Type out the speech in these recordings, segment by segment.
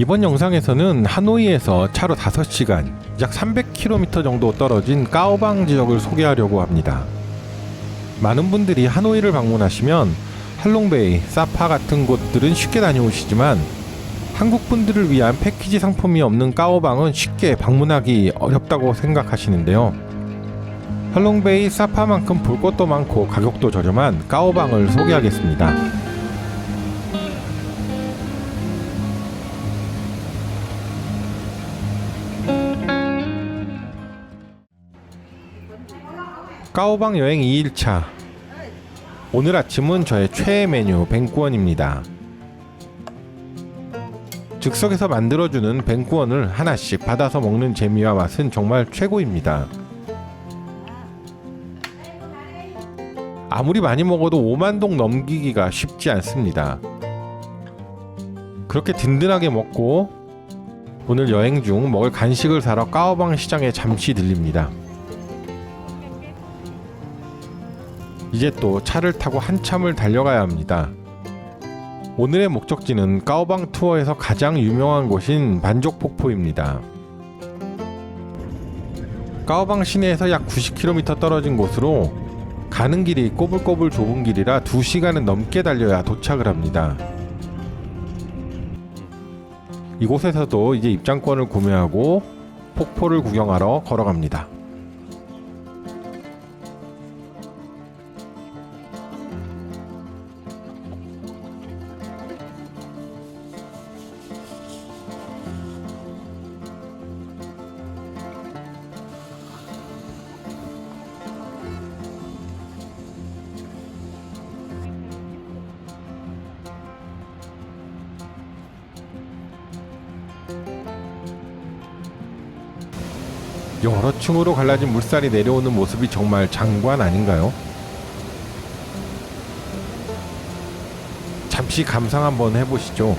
이번 영상에서는 하노이에서 차로 5시간, 약 300km 정도 떨어진 까오방 지역을 소개하려고 합니다. 많은 분들이 하노이를 방문하시면 할롱베이, 사파 같은 곳들은 쉽게 다녀오시지만 한국 분들을 위한 패키지 상품이 없는 까오방은 쉽게 방문하기 어렵다고 생각하시는데요. 할롱베이, 사파만큼 볼 것도 많고 가격도 저렴한 까오방을 소개하겠습니다. 까오방 여행 2일차. 오늘 아침은 저의 최애 메뉴 뱅꾸원입니다. 즉석에서 만들어주는 뱅꾸원을 하나씩 받아서 먹는 재미와 맛은 정말 최고입니다. 아무리 많이 먹어도 5만 동 넘기기가 쉽지 않습니다. 그렇게 든든하게 먹고 오늘 여행 중 먹을 간식을 사러 까오방 시장에 잠시 들립니다 이제 또 차를 타고 한참을 달려가야 합니다. 오늘의 목적지는 까오방 투어에서 가장 유명한 곳인 반족폭포입니다. 까오방 시내에서 약 90km 떨어진 곳으로 가는 길이 꼬불꼬불 좁은 길이라 2시간은 넘게 달려야 도착을 합니다. 이곳에서도 이제 입장권을 구매하고 폭포를 구경하러 걸어갑니다. 여러 층으로 갈라진 물살이 내려오는 모습이 정말 장관 아닌가요? 잠시 감상 한번 해보시죠.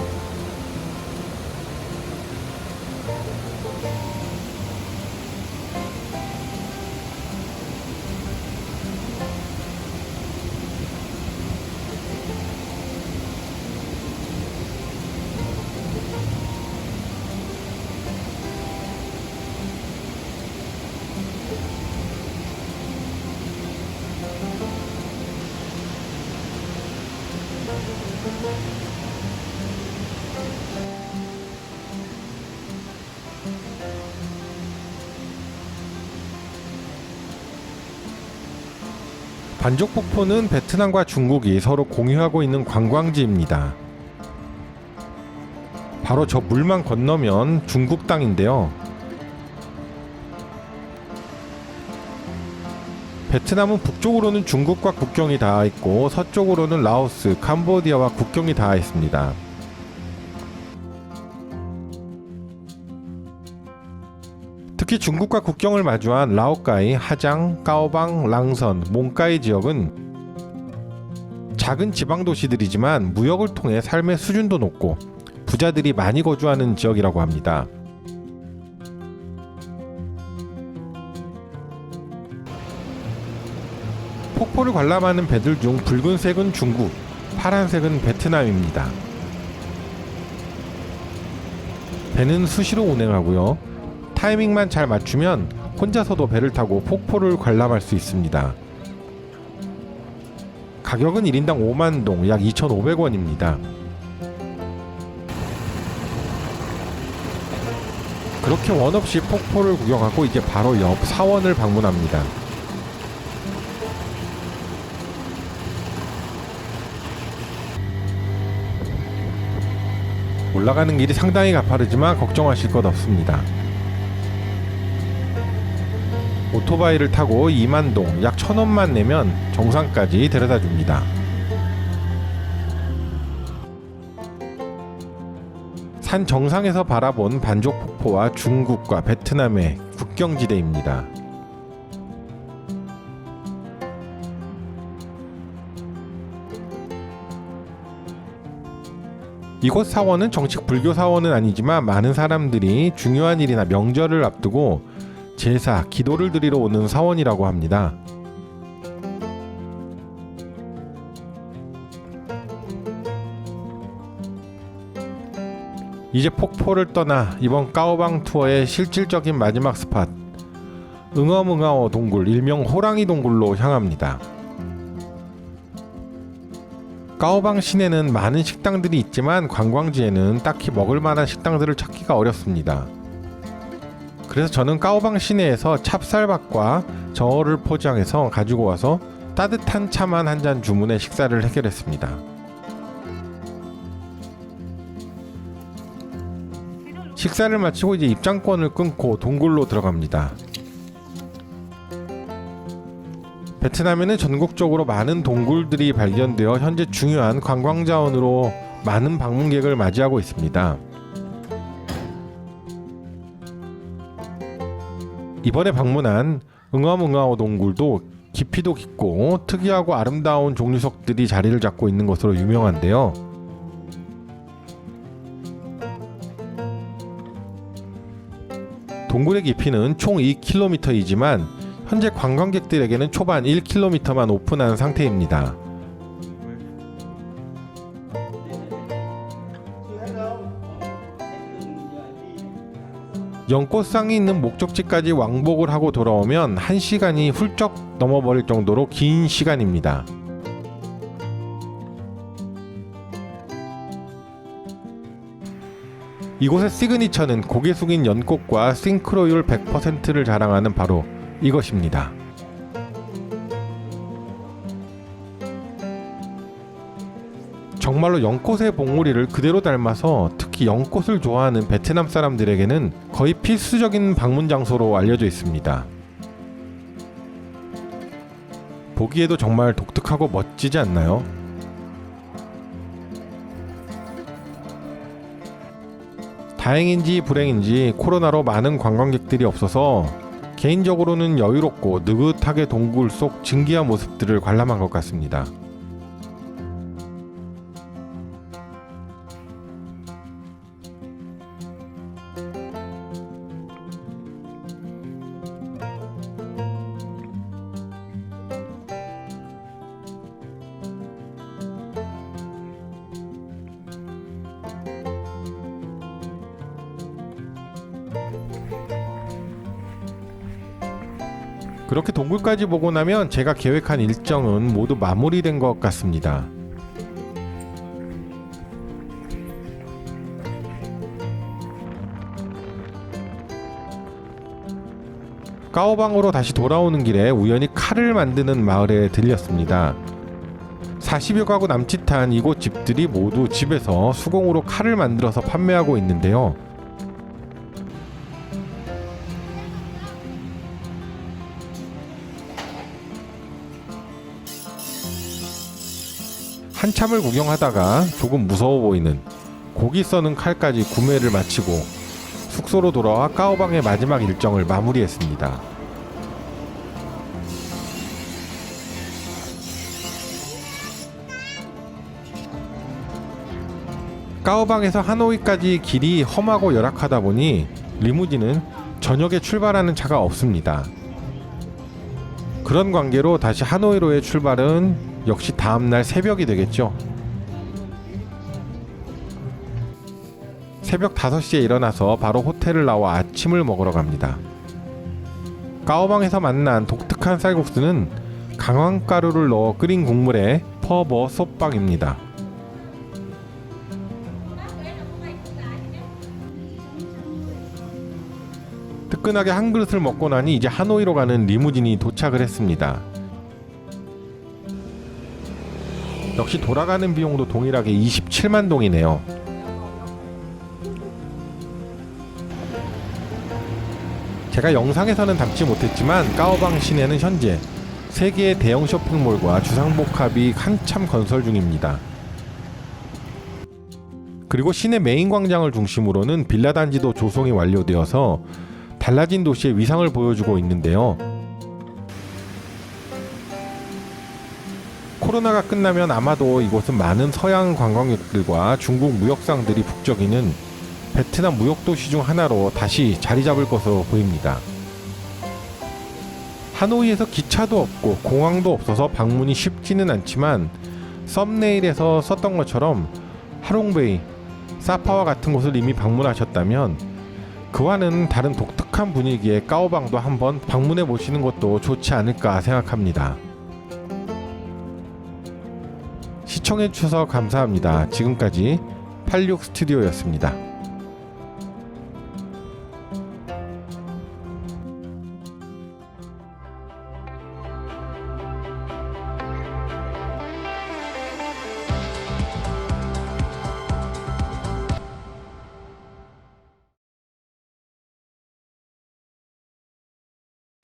반족폭포는 베트남과 중국이 서로 공유하고 있는 관광지입니다. 바로 저 물만 건너면 중국 땅인데요. 베트남은 북쪽으로는 중국과 국경이 닿아 있고 서쪽으로는 라오스, 캄보디아와 국경이 닿아 있습니다. 특히 중국과 국경을 마주한 라오카이, 하장, 까오방, 랑선, 몽카이 지역은 작은 지방 도시들이지만 무역을 통해 삶의 수준도 높고 부자들이 많이 거주하는 지역이라고 합니다. 폭포를 관람하는 배들 중 붉은색은 중국, 파란색은 베트남입니다. 배는 수시로 운행하고요. 타이밍만 잘 맞추면 혼자서도 배를 타고 폭포를 관람할 수 있습니다. 가격은 1인당 5만 동, 약 2,500원입니다. 그렇게 원 없이 폭포를 구경하고 이제 바로 옆 사원을 방문합니다. 올라가는 길이 상당히 가파르지만 걱정하실 것 없습니다. 오토바이를 타고 2만동 약 1000원만 내면 정상까지 데려다 줍니다. 산 정상에서 바라본 반족폭포와 중국과 베트남의 국경지대입니다. 이곳 사원은 정식 불교 사원은 아니지만 많은 사람들이 중요한 일이나 명절을 앞두고 제사, 기도를 드리러 오는 사원이라고 합니다. 이제 폭포를 떠나 이번 까오방 투어의 실질적인 마지막 스팟 응어응아오 동굴 일명 호랑이 동굴로 향합니다. 까오방 시내는 많은 식당들이 있지만 관광지에는 딱히 먹을 만한 식당들을 찾기가 어렵습니다. 그래서 저는 까오방 시내에서 찹쌀밥과 저어를 포장해서 가지고 와서 따뜻한 차만 한 잔 주문해 식사를 해결했습니다. 식사를 마치고 이제 입장권을 끊고 동굴로 들어갑니다. 베트남에는 전국적으로 많은 동굴들이 발견되어 현재 중요한 관광 자원으로 많은 방문객을 맞이하고 있습니다. 이번에 방문한 응엄응아오 동굴도 깊이도 깊고 특이하고 아름다운 종류석들이 자리를 잡고 있는 것으로 유명한데요. 동굴의 깊이는 총 2km이지만 현재 관광객들에게는 초반 1km만 오픈한 상태입니다. 연꽃상이 있는 목적지까지 왕복을 하고 돌아오면 1시간이 훌쩍 넘어버릴 정도로 긴 시간입니다. 이곳의 시그니처는 고개 숙인 연꽃과 싱크로율 100%를 자랑하는 바로 이것입니다. 정말로 연꽃의 봉우리를 그대로 닮아서 특히 연꽃을 좋아하는 베트남 사람들에게는 거의 필수적인 방문 장소로 알려져 있습니다. 보기에도 정말 독특하고 멋지지 않나요? 다행인지 불행인지 코로나로 많은 관광객들이 없어서 개인적으로는 여유롭고 느긋하게 동굴 속 진기한 모습들을 관람한 것 같습니다. 그렇게 동굴까지 보고 나면 제가 계획한 일정은 모두 마무리된 것 같습니다. 까오방으로 다시 돌아오는 길에 우연히 칼을 만드는 마을에 들렸습니다. 40여 가구 남짓한 이곳 집들이 모두 집에서 수공으로 칼을 만들어서 판매하고 있는데요. 한참을 구경하다가 조금 무서워 보이는 고기 써는 칼까지 구매를 마치고 숙소로 돌아와 까오방의 마지막 일정을 마무리했습니다. 까오방에서 하노이까지 길이 험하고 열악하다 보니 리무진은 저녁에 출발하는 차가 없습니다. 그런 관계로 다시 하노이로의 출발은 역시 다음날 새벽이 되겠죠. 새벽 5시에 일어나서 바로 호텔을 나와 아침을 먹으러 갑니다. 까오방에서 만난 독특한 쌀국수는 강황가루를 넣어 끓인 국물에 퍼버 솥빵입니다. 뜨끈하게 한 그릇을 먹고 나니 이제 하노이로 가는 리무진이 도착을 했습니다. 역시 돌아가는 비용도 동일하게 27만 동이네요. 제가 영상에서는 담지 못했지만 까오방 시내는 현재 세 개의 대형 쇼핑몰과 주상복합이 한참 건설 중입니다. 그리고 시내 메인 광장을 중심으로는 빌라 단지도 조성이 완료되어서 달라진 도시의 위상을 보여주고 있는데요. 코로나가 끝나면 아마도 이곳은 많은 서양 관광객들과 중국 무역상들이 북적이는 베트남 무역 도시 중 하나로 다시 자리 잡을 것으로 보입니다. 하노이에서 기차도 없고 공항도 없어서 방문이 쉽지는 않지만 썸네일에서 썼던 것처럼 하롱베이 사파와 같은 곳을 이미 방문하셨다면 그와는 다른 독특 한 분위기의 까오방도 한번 방문해 보시는 것도 좋지 않을까 생각합니다. 시청해 주셔서 감사합니다. 지금까지 86 스튜디오였습니다.